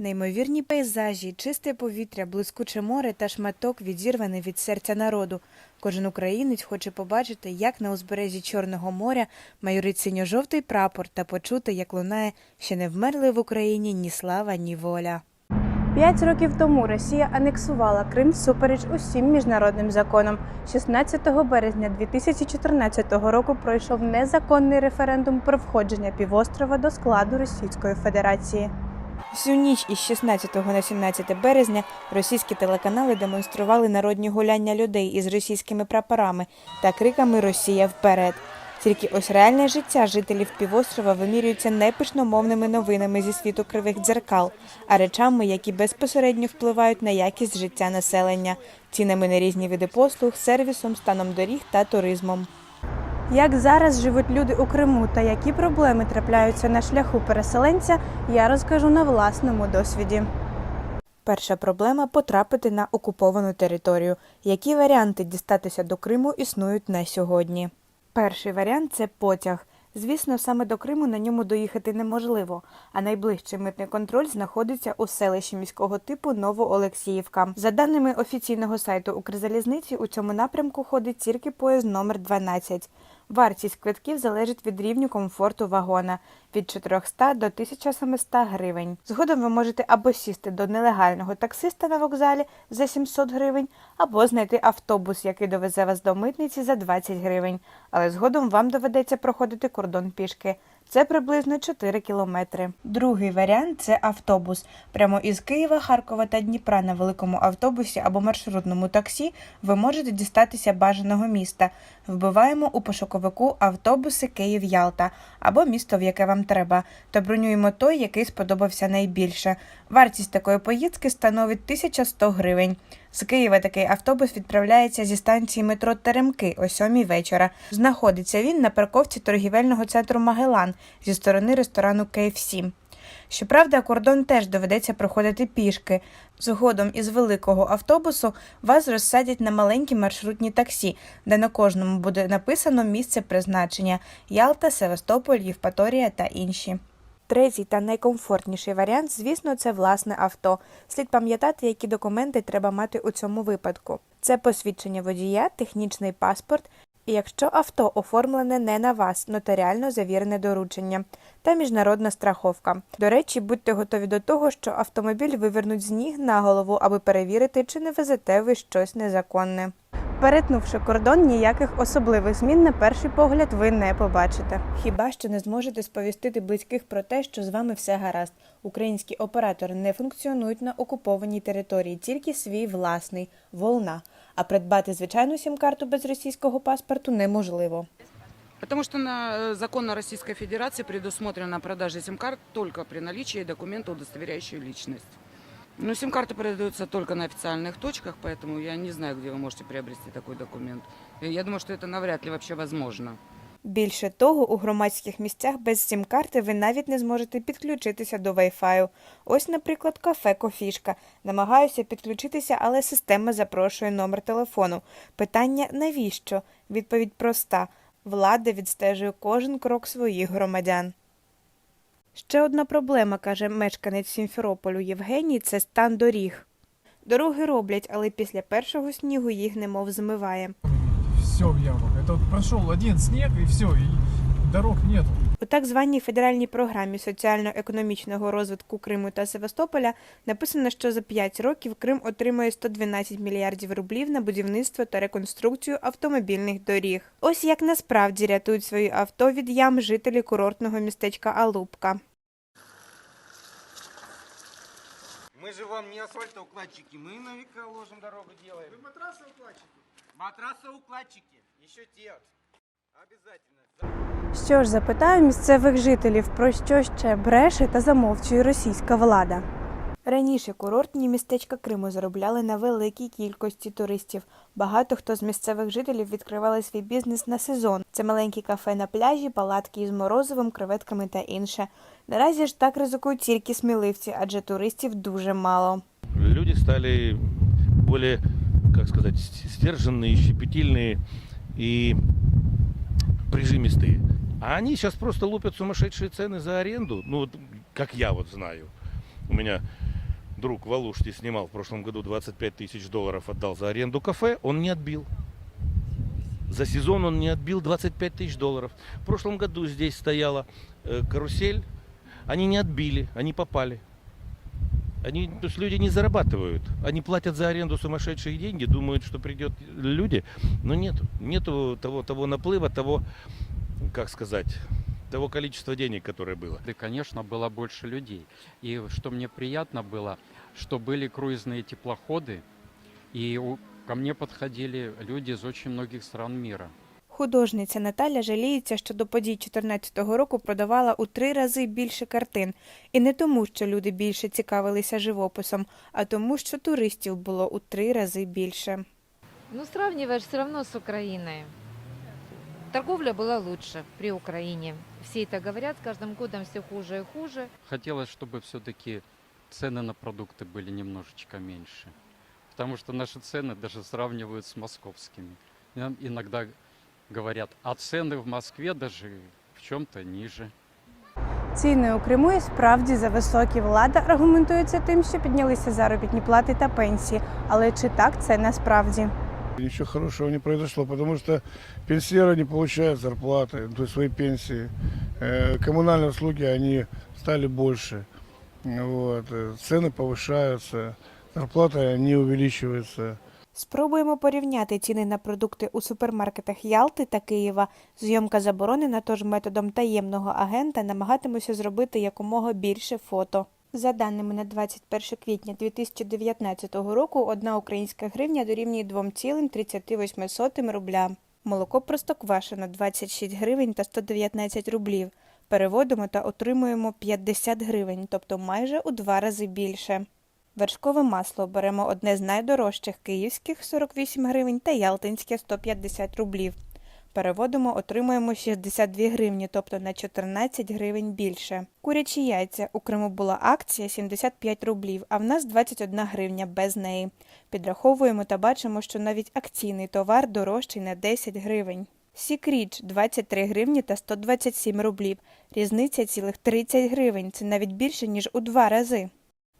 Неймовірні пейзажі, чисте повітря, блискуче море та шматок відірваний від серця народу. Кожен українець хоче побачити, як на узбережжі Чорного моря майорить синьо-жовтий прапор та почути, як лунає, що не вмерли в Україні ні слава, ні воля. П'ять років тому Росія анексувала Крим всупереч усім міжнародним законам. 16 березня 2014 року пройшов незаконний референдум про входження півострова до складу Російської Федерації. Всю ніч із 16 на 17 березня російські телеканали демонстрували народні гуляння людей із російськими прапорами та криками Росія вперед. Тільки ось реальне життя жителів півострова вимірюється не пишномовними новинами зі світу кривих дзеркал, а речами, які безпосередньо впливають на якість життя населення, цінами на різні види послуг, сервісом, станом доріг та туризмом. Як зараз живуть люди у Криму та які проблеми трапляються на шляху переселенця, я розкажу на власному досвіді. Перша проблема потрапити на окуповану територію. Які варіанти дістатися до Криму існують на сьогодні? Перший варіант це потяг. Звісно, саме до Криму на ньому доїхати неможливо, а найближчий митний контроль знаходиться у селищі міського типу Новоолексіївка. За даними офіційного сайту Укрзалізниці, у цьому напрямку ходить тільки поїзд номер 12. Вартість квитків залежить від рівню комфорту вагона від 400 до 1700 гривень. Згодом ви можете або сісти до нелегального таксиста на вокзалі за 700 гривень, або знайти автобус, який довезе вас до митниці за 20 гривень. Але згодом вам доведеться проходити кордон пішки. Це приблизно 4 кілометри. Другий варіант це автобус. Прямо із Києва, Харкова та Дніпра на великому автобусі або маршрутному таксі ви можете дістатися бажаного міста. Вбиваємо у пошуковику автобуси Київ-Ялта або місто, в яке вам треба, та бронюємо той, який сподобався найбільше. Вартість такої поїздки становить 1100 гривень. З Києва такий автобус відправляється зі станції метро Теремки о 7 вечора. Знаходиться він на парковці торгівельного центру Магелан зі сторони ресторану KFC. Щоправда, кордон теж доведеться проходити пішки. Згодом із великого автобусу вас розсадять на маленькі маршрутні таксі, де на кожному буде написано місце призначення Ялта, Севастополь, Євпаторія та інші. Третій та найкомфортніший варіант, звісно, це власне авто. Слід пам'ятати, які документи треба мати у цьому випадку. Це посвідчення водія, технічний паспорт, і якщо авто оформлене не на вас, нотаріально завірене доручення та міжнародна страховка. До речі, будьте готові до того, що автомобіль вивернуть з ніг на голову, аби перевірити, чи не везете ви щось незаконне. Перетнувши кордон, ніяких особливих змін на перший погляд ви не побачите. Хіба що не зможете сповістити близьких про те, що з вами все гаразд. Українські оператори не функціонують на окупованій території, тільки свій власний волна. А придбати звичайну сім-карту без російського паспорту неможливо. Потому что на э, законно Российской Федерации предусмотрена продажа сим-карт только при наличии документа, удостоверяющего личность. Но сим-карты продаются только на официальных точках, поэтому я не знаю, где вы можете приобрести такой документ. И Я думаю, что это навряд ли вообще возможно. Більше того, у громадських місцях без сім-карти ви навіть не зможете підключитися до Wi-Fi. Ось, наприклад, кафе Кофішка. Намагаюся підключитися, але система запрошує номер телефону. Питання навіщо? Відповідь проста. Влада відстежує кожен крок своїх громадян. Ще одна проблема, каже мешканець Сімферополю Євгеній, це стан доріг. Дороги роблять, але після першого снігу їх немов змиває. Все в ямах. Это один снег и все, и дорог нету У так званій федеральній програмі соціально-економічного розвитку Криму та Севастополя написано, що за 5 років Крим отримує 112 мільярдів рублів на будівництво та реконструкцію автомобільних доріг. Ось як насправді рятують свої авто від ям жителі курортного містечка Алупка. Мы же вам не асфальтоукладчики, мы на века ложим дорогу делаем. Вы матрасоукладчики? Матрасоукладчики, еще те. Що ж, запитаю місцевих жителів, про що ще бреше та замовчує російська влада. Раніше курортні містечка Криму заробляли на великій кількості туристів. Багато хто з місцевих жителів відкривали свій бізнес на сезон. Це маленькі кафе на пляжі, палатки із морозивом, креветками та інше. Наразі ж так ризикують тільки сміливці, адже туристів дуже мало. люди стали более, как сказать, с- стерженные, щепетильные и прижимистые. А они сейчас просто лупят сумасшедшие цены за аренду. Ну, вот, как я вот знаю. У меня друг в Алуште снимал в прошлом году 25 тысяч долларов, отдал за аренду кафе, он не отбил. За сезон он не отбил 25 тысяч долларов. В прошлом году здесь стояла э, карусель, они не отбили, они попали. Они, то есть люди не зарабатывают. Они платят за аренду сумасшедшие деньги, думают, что придет люди, но нету. Нету того, того наплыва, того, как сказать, того количества денег, которое было. Да, конечно, было больше людей. И что мне приятно было, что были круизные теплоходы, и у- ко мне подходили люди из очень многих стран мира. Художниця Наталя жаліється, що до подій 2014 року продавала у три рази більше картин. І не тому, що люди більше цікавилися живописом, а тому, що туристів було у три рази більше. Ну, сравниваешь все равно с Украиной. Торговля была лучше при Украине. Все это говорят, с каждым годом все хуже и хуже. Хотелось, чтобы все-таки цены на продукты были немножечко меньше. Потому что наши цены даже сравнивают с московскими. И нам иногда говорят, а цены в Москве даже в чем-то ниже. Ціни у Криму і справді зависокі. Влада аргументується тим, що піднялися заробітні плати та пенсії. Але чи так це насправді? Ничего хорошего не произошло, потому что пенсионеры не получают зарплаты, то есть свои пенсии. Э, Коммунальные услуги, они стали больше. Вот. э, Цены повышаются, зарплата не увеличивается. Спробуємо порівняти ціни на продукти у супермаркетах Ялти та Києва. Зйомка заборонена, тож методом таємного агента намагатимуся зробити якомога більше фото. За даними на 21 квітня 2019 року, одна українська гривня дорівнює 2,38 рубля. Молоко простоквашино 26 гривень та 119 рублів. Переводимо та отримуємо 50 гривень, тобто майже у два рази більше. Вершкове масло беремо одне з найдорожчих київських 48 гривень та ялтинське 150 рублів. Переводимо, отримуємо 62 гривні, тобто на 14 гривень більше. Курячі яйця у Криму була акція 75 рублів, а в нас 21 гривня без неї. Підраховуємо та бачимо, що навіть акційний товар дорожчий на 10 гривень. Сікріч 23 гривні та 127 рублів. Різниця цілих 30 гривень. Це навіть більше, ніж у два рази.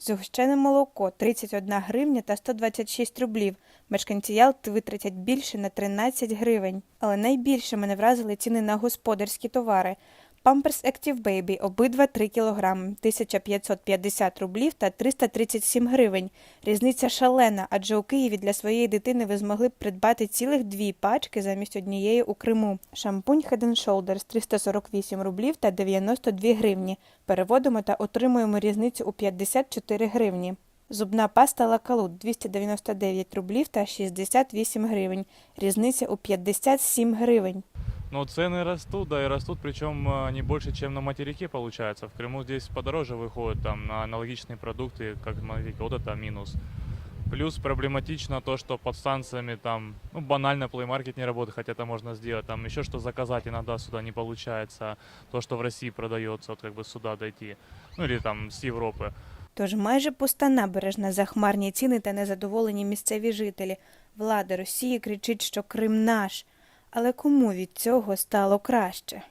Згущене молоко 31 гривня та 126 рублів. Мешканці Ялти витратять більше на 13 гривень. Але найбільше мене вразили ціни на господарські товари. Pampers Active Baby обидва 3 кг, 1550 рублів та 337 гривень. Різниця шалена, адже у Києві для своєї дитини ви змогли б придбати цілих дві пачки замість однієї у Криму. Шампунь Head Shoulders 348 рублів та 92 гривні. Переводимо та отримуємо різницю у 54 гривні. Зубна паста Лакалут 299 рублів та 68 гривень. Різниця у 57 гривень. Но цены растут, да, и растут, причем э, не больше, чем на материке получается. В Крыму здесь подороже выходит там на аналогичные продукты, как на материке. Вот это минус. Плюс проблематично то, что под станциями там, ну, банально Play Market не работает, хотя это можно сделать. Там еще что заказать иногда сюда не получается. То, что в России продается, вот как бы сюда дойти. Ну, или там с Европы. Тож майже пуста набережна, захмарні ціни та незадоволені місцеві жителі. Влада Росії кричить, що Крим наш. але кому від цього стало краще?